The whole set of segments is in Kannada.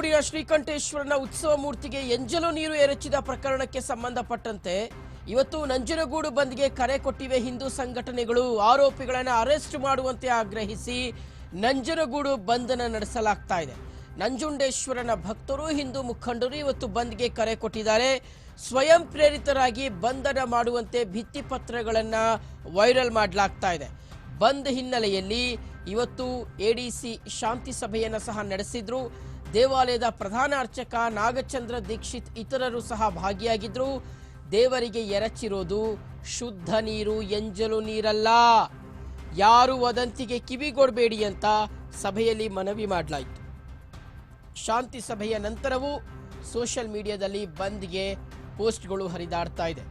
ಊರಿನ ಶ್ರೀಕಂಠೇಶ್ವರನ ಉತ್ಸವ ಮೂರ್ತಿಗೆ ಎಂಜಲು ನೀರು ಎರಚಿದ ಪ್ರಕರಣಕ್ಕೆ ಸಂಬಂಧಪಟ್ಟಂತೆ ಇವತ್ತು ನಂಜನಗೂಡು ಬಂದ್ಗೆ ಕರೆ ಕೊಟ್ಟಿವೆ ಹಿಂದೂ ಸಂಘಟನೆಗಳು. ಆರೋಪಿಗಳನ್ನು ಅರೆಸ್ಟ್ ಮಾಡುವಂತೆ ಆಗ್ರಹಿಸಿ ನಂಜನಗೂಡು ಬಂಧನ ನಡೆಸಲಾಗ್ತಾ ಇದೆ. ನಂಜುಂಡೇಶ್ವರನ ಭಕ್ತರು, ಹಿಂದೂ ಮುಖಂಡರು ಇವತ್ತು ಬಂದ್ಗೆ ಕರೆ ಕೊಟ್ಟಿದ್ದಾರೆ. ಸ್ವಯಂ ಪ್ರೇರಿತರಾಗಿ ಬಂಧನ ಮಾಡುವಂತೆ ಭಿತ್ತಿಪತ್ರಗಳನ್ನು ವೈರಲ್ ಮಾಡಲಾಗ್ತಾ ಇದೆ. ಬಂದ್ ಹಿನ್ನೆಲೆಯಲ್ಲಿ ಇವತ್ತು ಎಡಿಸಿ ಶಾಂತಿ ಸಭೆಯನ್ನು ಸಹ ನಡೆಸಿದ್ರು. ದೇವಾಲಯದ ಪ್ರಧಾನ ಅರ್ಚಕ ನಾಗಚಂದ್ರ ದೀಕ್ಷಿತ್ ಇತರರು ಸಹ ಭಾಗಿಯಾಗಿದ್ರು. ದೇವರಿಗೆ ಎರಚಿರೋದು ಶುದ್ಧ ನೀರು, ಎಂಜಲು ನೀರಲ್ಲ. ಯಾರು ವದಂತಿಗೆ ಕಿವಿಗೊಡಬೇಡಿ ಅಂತ ಸಭೆಯಲ್ಲಿ ಮನವಿ ಮಾಡಲಾಯಿತು. ಶಾಂತಿ ಸಭೆಯ ನಂತರವೂ ಸೋಷಿಯಲ್ ಮೀಡಿಯಾದಲ್ಲಿ ಬಂದ್ಗೆ ಪೋಸ್ಟ್ಗಳು ಹರಿದಾಡ್ತಾ ಇದೆ.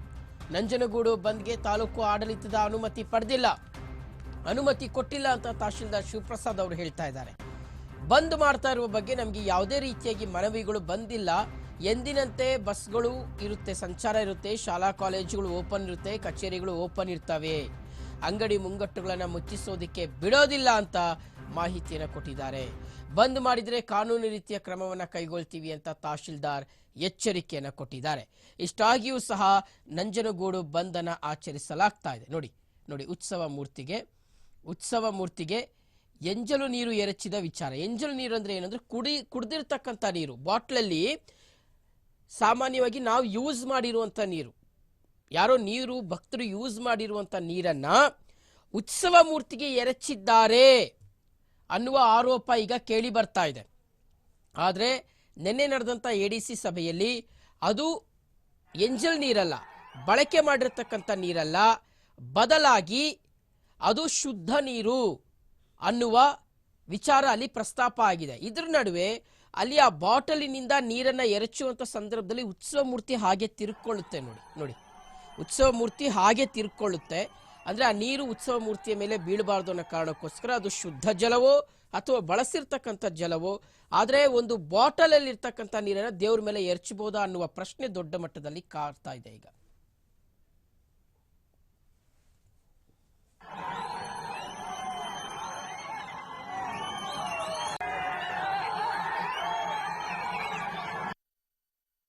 ನಂಜನಗೂಡು ಬಂದ್ಗೆ ತಾಲೂಕು ಆಡಳಿತದ ಅನುಮತಿ ಪಡೆದಿಲ್ಲ. ಅನುಮತಿ ಕೊಟ್ಟಿಲ್ಲ ಅಂತ ತಹಶೀಲ್ದಾರ್ ಶಿವಪ್ರಸಾದ್ ಅವರು ಹೇಳ್ತಾ ಇದ್ದಾರೆ. ಬಂದ್ ಮಾಡ್ತಾ ಇರುವ ಬಗ್ಗೆ ನಮಗೆ ಯಾವುದೇ ರೀತಿಯಾಗಿ ಮನವಿಗಳು ಬಂದಿಲ್ಲ. ಎಂದಿನಂತೆ ಬಸ್ಗಳು ಇರುತ್ತೆ, ಸಂಚಾರ ಇರುತ್ತೆ, ಶಾಲಾ ಕಾಲೇಜುಗಳು ಓಪನ್ ಇರುತ್ತೆ, ಕಚೇರಿಗಳು ಓಪನ್ ಇರ್ತವೆ. ಅಂಗಡಿ ಮುಂಗಟ್ಟುಗಳನ್ನು ಮುಚ್ಚಿಸೋದಕ್ಕೆ ಬಿಡೋದಿಲ್ಲ ಅಂತ ಮಾಹಿತಿಯನ್ನು ಕೊಟ್ಟಿದ್ದಾರೆ. ಬಂದ್ ಮಾಡಿದರೆ ಕಾನೂನು ರೀತಿಯ ಕ್ರಮವನ್ನು ಕೈಗೊಳ್ತೀವಿ ಅಂತ ತಹಶೀಲ್ದಾರ್ ಎಚ್ಚರಿಕೆಯನ್ನು ಕೊಟ್ಟಿದ್ದಾರೆ. ಇಷ್ಟಾಗಿಯೂ ಸಹ ನಂಜನಗೂಡು ಬಂದನ ಆಚರಿಸಲಾಗ್ತಾ ಇದೆ. ನೋಡಿ ನೋಡಿ, ಉತ್ಸವ ಮೂರ್ತಿಗೆ ಉತ್ಸವ ಮೂರ್ತಿಗೆ ಎಂಜಲು ನೀರು ಎರಚಿದ ವಿಚಾರ. ಎಂಜಲು ನೀರು ಅಂದರೆ ಏನಂದ್ರೆ ಕುಡಿ ಕುಡ್ದಿರ್ತಕ್ಕಂಥ ನೀರು. ಬಾಟ್ಲಲ್ಲಿ ಸಾಮಾನ್ಯವಾಗಿ ನಾವು ಯೂಸ್ ಮಾಡಿರುವಂಥ ನೀರು. ಯಾರೋ ನೀರು, ಭಕ್ತರು ಯೂಸ್ ಮಾಡಿರುವಂಥ ನೀರನ್ನ ಉತ್ಸವ ಮೂರ್ತಿಗೆ ಎರಚಿದ್ದಾರೆ ಅನ್ನುವ ಆರೋಪ ಈಗ ಕೇಳಿ ಬರ್ತಾ ಇದೆ. ಆದರೆ ನಿನ್ನೆ ನಡೆದಂಥ ಎ ಡಿ ಸಿ ಸಭೆಯಲ್ಲಿ ಅದು ಎಂಜಲ್ ನೀರಲ್ಲ, ಬಳಕೆ ಮಾಡಿರ್ತಕ್ಕಂಥ ನೀರಲ್ಲ, ಬದಲಾಗಿ ಅದು ಶುದ್ಧ ನೀರು ಅನ್ನುವ ವಿಚಾರ ಅಲ್ಲಿ ಪ್ರಸ್ತಾಪ ಆಗಿದೆ. ಇದ್ರ ನಡುವೆ ಅಲ್ಲಿ ಆ ಬಾಟಲಿನಿಂದ ನೀರನ್ನ ಎರಚುವಂತ ಸಂದರ್ಭದಲ್ಲಿ ಉತ್ಸವ ಮೂರ್ತಿ ಹಾಗೆ ತಿರುಕೊಳ್ಳುತ್ತೆ ನೋಡಿ ನೋಡಿ. ಉತ್ಸವ ಮೂರ್ತಿ ಹಾಗೆ ತಿರುಕೊಳ್ಳುತ್ತೆ. ಅಂದ್ರೆ ಆ ನೀರು ಉತ್ಸವ ಮೂರ್ತಿಯ ಮೇಲೆ ಬೀಳಬಾರ್ದು ಅನ್ನೋ ಕಾರಣಕ್ಕೋಸ್ಕರ ಅದು ಶುದ್ಧ ಜಲವೋ ಅಥವಾ ಬಳಸಿರ್ತಕ್ಕಂಥ ಜಲವೋ, ಆದರೆ ಒಂದು ಬಾಟಲಲ್ಲಿರ್ತಕ್ಕಂಥ ನೀರನ್ನ ದೇವ್ರ ಮೇಲೆ ಎರಚಬಹುದಾ ಅನ್ನುವ ಪ್ರಶ್ನೆ ದೊಡ್ಡ ಮಟ್ಟದಲ್ಲಿ ಕಾಡ್ತಾ ಇದೆ ಈಗ.